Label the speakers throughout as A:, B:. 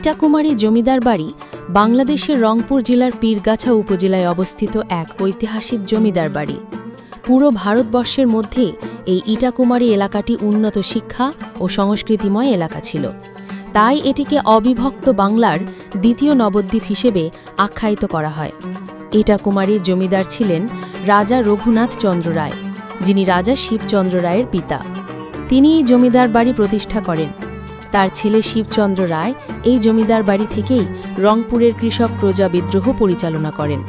A: ইটাকুমারী জমিদার বাড়ি বাংলাদেশের রংপুর জেলার পীরগাছা উপজেলায় অবস্থিত এক ঐতিহাসিক জমিদার বাড়ি। পুরো ভারতবর্ষের মধ্যে এই ইটাকুমারী এলাকাটি উন্নত শিক্ষা ও সংস্কৃতিময় এলাকা ছিল। তাই এটিকে অবিভক্ত বাংলার দ্বিতীয় নবদ্বীপ হিসেবে আখ্যায়িত করা হয়। ইটাকুমারীর জমিদার ছিলেন রাজা রঘুনাথ চন্দ্র রায়, যিনি রাজা শিবচন্দ্র রায়ের পিতা। তিনি জমিদার বাড়ি প্রতিষ্ঠা করেন। তার ছেলে শিবচন্দ্র রায় এই জমিদার বাড়ি থেকেই রংপুরের কৃষক প্রজা বিদ্রোহ পরিচালনা করেন।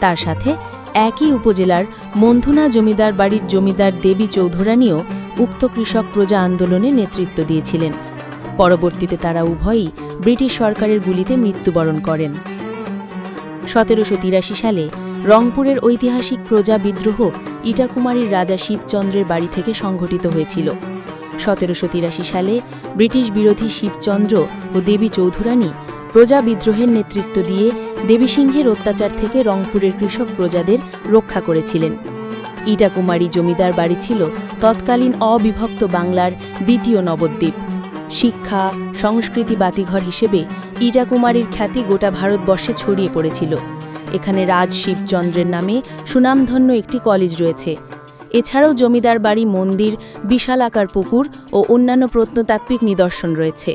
A: তার সাথে একই উপজেলার মন্ধুনা জমিদার বাড়ির জমিদার দেবী চৌধুরানীও উক্ত কৃষক প্রজা আন্দোলনে নেতৃত্ব দিয়েছিলেন। পরবর্তীতে তারা উভয়ই ব্রিটিশ সরকারের গুলিতে মৃত্যুবরণ করেন। সতেরোশো তিরাশি সালে রংপুরের ঐতিহাসিক প্রজা বিদ্রোহ ইটাকুমারীর রাজা শিবচন্দ্রের বাড়ি থেকে সংঘটিত হয়েছিল। সতেরোশো তিরাশি সালে ব্রিটিশ বিরোধী শিবচন্দ্র ও দেবী চৌধুরানী প্রজা বিদ্রোহের নেতৃত্ব দিয়ে দেবী সিংহের অত্যাচার থেকে রংপুরের কৃষক প্রজাদের রক্ষা করেছিলেন। ইটাকুমারী জমিদার বাড়ি ছিল তৎকালীন অবিভক্ত বাংলার দ্বিতীয় নবদ্বীপ। শিক্ষা, সংস্কৃতি বাতিঘর হিসেবে ইটাকুমারীর খ্যাতি গোটা ভারতবর্ষে ছড়িয়ে পড়েছিল। এখানে রাজ শিবচন্দ্রের নামে সুনামধন্য একটি কলেজ রয়েছে। এছাড়াও জমিদার বাড়ি মন্দির বিশাল আকার পুকুর ও অন্যান্য প্রত্নতাত্ত্বিক নিদর্শন রয়েছে।